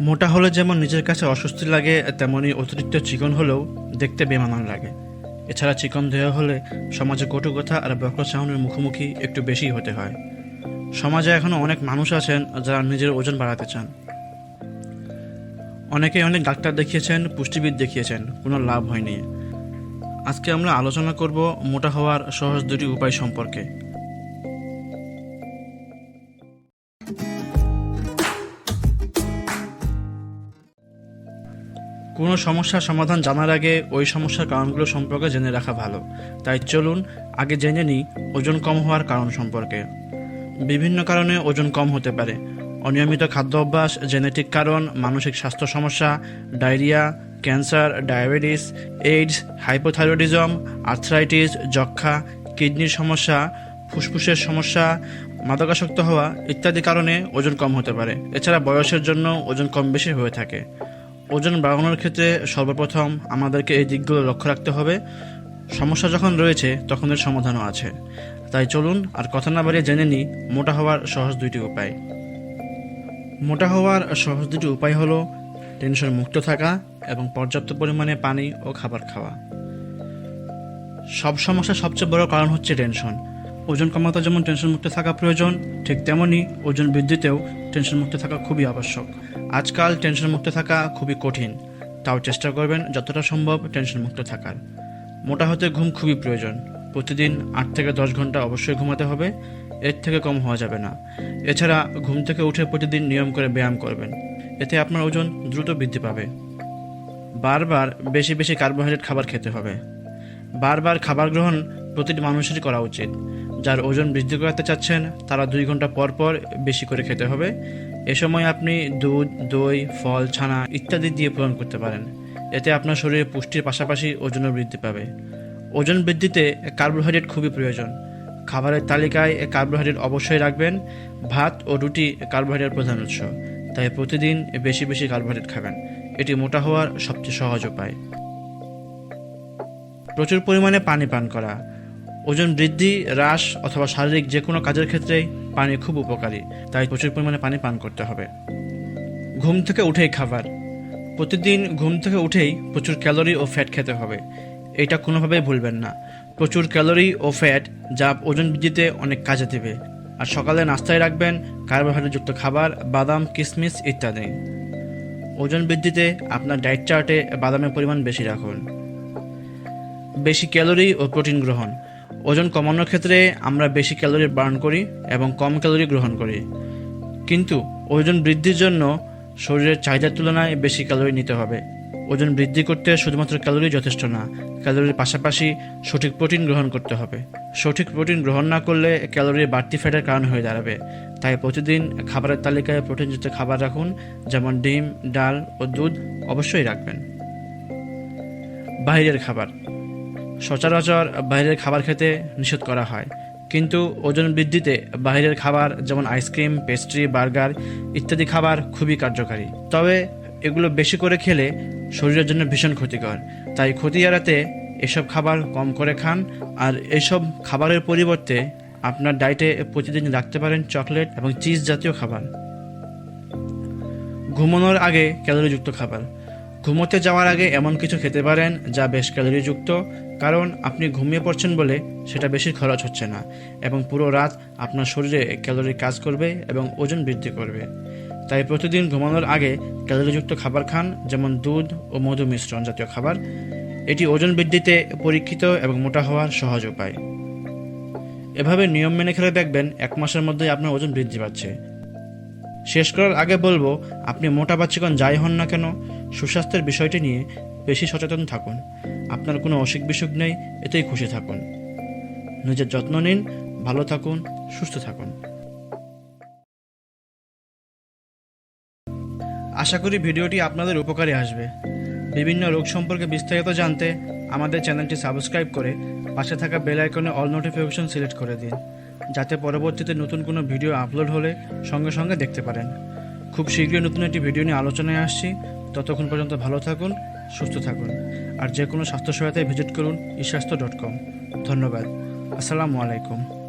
মোটা হলে যেমন নিজের কাছে অস্বস্তি লাগে তেমনই অতিরিক্ত চিকন হলেও দেখতে বেমানান লাগে। এছাড়া চিকন দেহ হলে সমাজে কটু কথা আর বক্রচাহনের মুখোমুখি একটু বেশি হতে হয়। সমাজে এখনও অনেক মানুষ আছেন যারা নিজের ওজন বাড়াতে চান। অনেকে অনেক ডাক্তার দেখিয়েছেন, পুষ্টিবিদ দেখিয়েছেন, কোনো লাভ হয়নি। আজকে আমরা আলোচনা করব মোটা হওয়ার সহজ দুটি উপায় সম্পর্কে। কোনো সমস্যার সমাধান জানার আগে ওই সমস্যার কারণগুলো সম্পর্কে জেনে রাখা ভালো। তাই চলুন আগে জেনে নিই ওজন কম হওয়ার কারণ সম্পর্কে। বিভিন্ন কারণে ওজন কম হতে পারে। অনিয়মিত খাদ্য অভ্যাস, জেনেটিক কারণ, মানসিক স্বাস্থ্য সমস্যা, diarrhoea, cancer, diabetes, AIDS, hypothyroidism, arthritis যক্ষা কিডনির সমস্যা, ফুসফুসের সমস্যা, মাদকাসক্ত হওয়া ইত্যাদি কারণে ওজন কম হতে পারে। এছাড়া বয়সের জন্য ওজন কম বেশি হয়ে থাকে। ওজন বাড়ানোর ক্ষেত্রে সর্বপ্রথম আমাদেরকে এই দিকগুলো লক্ষ্য রাখতে হবে। সমস্যা যখন রয়েছে, তখন এর সমাধানও আছে। তাই চলুন আর কথা না বাড়িয়ে জেনে নিই মোটা হওয়ার সহজ দুইটি উপায়। মোটা হওয়ার সহজ দুটি উপায় হলো টেনশন মুক্ত থাকা এবং পর্যাপ্ত পরিমাণে পানি ও খাবার খাওয়া। সব সমস্যার সবচেয়ে বড় কারণ হচ্ছে টেনশন। ওজন কমাতে যেমন টেনশন মুক্ত থাকা প্রয়োজন, ঠিক তেমনই ওজন বৃদ্ধিতেও টেনশন মুক্ত থাকা খুবই আবশ্যক। আজকাল টেনশন মুক্ত থাকা খুবই কঠিন। তাও চেষ্টা করবেন যতটা সম্ভব টেনশন মুক্ত থাকার। মোটা হতে ঘুম খুবই প্রয়োজন। প্রতিদিন আট থেকে দশ ঘণ্টা অবশ্যই ঘুমাতে হবে। এর থেকে কম হওয়া যাবে না। এছাড়া ঘুম থেকে উঠে প্রতিদিন নিয়ম করে ব্যায়াম করবেন। এতে আপনার ওজন দ্রুত বৃদ্ধি পাবে। বারবার বেশি বেশি কার্বোহাইড্রেট খাবার খেতে হবে। বারবার খাবার গ্রহণ প্রতিটি মানুষেরই করা উচিত। যার ওজন বৃদ্ধি করাতে চাচ্ছেন, তারা দুই ঘণ্টা পর পর বেশি করে খেতে হবে। এ সময় আপনি দুধ, দই, ফল, ছানা ইত্যাদি দিয়ে পূরণ করতে পারেন। এতে আপনার শরীরে পুষ্টির পাশাপাশি ওজনও বৃদ্ধি পাবে। ওজন বৃদ্ধিতে কার্বোহাইড্রেট খুবই প্রয়োজন। খাবারের তালিকায় কার্বোহাইড্রেট অবশ্যই রাখবেন। ভাত ও রুটি কার্বোহাইড্রেট প্রধান উৎস। তাই প্রতিদিন বেশি বেশি কার্বোহাইড্রেট খাবেন। এটি মোটা হওয়ার সবচেয়ে সহজ উপায়। প্রচুর পরিমাণে পানি পান করা। ওজন বৃদ্ধি, হ্রাস অথবা শারীরিক যে কোনো কাজের ক্ষেত্রেই পানি খুব উপকারী, তাই প্রচুর পরিমাণে পানি পান করতে হবে। ঘুম থেকে উঠেই খাবার। প্রতিদিন ঘুম থেকে উঠেই প্রচুর ক্যালোরি ও ফ্যাট খেতে হবে। এটা কোনোভাবেই ভুলবেন না। প্রচুর ক্যালোরি ও ফ্যাট যা ওজন বৃদ্ধিতে অনেক কাজে দেবে। আর সকালে নাস্তায় রাখবেন কার্বোহাইড্রেটযুক্ত খাবার, বাদাম কিশমিশ ইত্যাদি। ওজন বৃদ্ধিতে আপনার ডায়েট চার্টে বাদামের পরিমাণ বেশি রাখুন। বেশি ক্যালোরি ও প্রোটিন গ্রহণ। ওজন কমানোর ক্ষেত্রে আমরা বেশি ক্যালোরি বার্ন করি এবং কম ক্যালোরি গ্রহণ করি। কিন্তু ওজন বৃদ্ধির জন্য শরীরের চাহিদার তুলনায় বেশি ক্যালোরি নিতে হবে। ওজন বৃদ্ধি করতে শুধুমাত্র ক্যালোরি যথেষ্ট না, ক্যালোরির পাশাপাশি সঠিক প্রোটিন গ্রহণ করতে হবে। সঠিক প্রোটিন গ্রহণ না করলে ক্যালোরির বাড়তি ফ্যাটের কারণ হয়ে দাঁড়াবে। তাই প্রতিদিন খাবারের তালিকায় প্রোটিনযুক্ত খাবার রাখুন, যেমন ডিম, ডাল ও দুধ অবশ্যই রাখবেন। বাইরের খাবার। সচরাচর বাইরের খাবার খেতে নিষেধ করা হয়। কিন্তু ওজন বৃদ্ধিতে বাইরের খাবার যেমন আইসক্রিম, পেস্ট্রি, বার্গার ইত্যাদি খাবার খুবই কার্যকারী। তবে এগুলো বেশি করে খেলে শরীরের জন্য ভীষণ ক্ষতিকর। তাই ক্ষতি এড়াতে এসব খাবার কম করে খান আর এসব খাবারের পরিবর্তে আপনার ডায়েটে প্রতিদিন রাখতে পারেন চকলেট এবং চিজ জাতীয় খাবার। ঘুমানোর আগে ক্যালোরিযুক্ত খাবার। ঘুমোতে যাওয়ার আগে এমন কিছু খেতে পারেন যা বেশ ক্যালোরিযুক্ত কারণ আপনি ঘুমিয়ে পড়ছেন বলে সেটা বেশি খরচ হচ্ছে না, এবং পুরো রাত আপনার শরীরে ক্যালোরি কাজ করবে এবং ওজন বৃদ্ধি করবে। তাই প্রতিদিন ঘুমানোর আগে ক্যালোরিযুক্ত খাবার খান, যেমন দুধ ও মধু মিশ্রণ জাতীয় খাবার। এটি ওজন বৃদ্ধিতে পরীক্ষিত এবং মোটা হওয়ার সহজ উপায়। এভাবে নিয়ম মেনে খেলে দেখবেন এক মাসের মধ্যেই আপনার ওজন বৃদ্ধি পাচ্ছে। শেষ করার আগে বলব, আপনি মোটা বা যাই হন না কেন, সুস্বাস্থ্যের বিষয়টি নিয়ে বেশি সচেতন থাকুন। আপনার কোনো অসুখ বিসুখ নেই, এতেই খুশি থাকুন। নিজের যত্ন নিন, ভালো থাকুন, সুস্থ থাকুন। আশা করি ভিডিওটি আপনাদের উপকারে আসবে। বিভিন্ন রোগ সম্পর্কে বিস্তারিত জানতে আমাদের চ্যানেলটি সাবস্ক্রাইব করে পাশে থাকা বেল আইকনে অল নোটিফিকেশন সিলেক্ট করে দিন, যাতে পরবর্তীতে নতুন কোনো ভিডিও আপলোড হলে সঙ্গে সঙ্গে দেখতে পারেন। খুব শীঘ্রই নতুন একটি ভিডিও নিয়ে আলোচনায় আসছি। ততক্ষণ পর্যন্ত ভালো থাকুন সুস্থ থাকুন। আর যে কোনো স্বাস্থ্য সহায়তায় ভিজিট করুন ইস্বাস্থ্য ডট কম। ধন্যবাদ। আসসালামু আলাইকুম।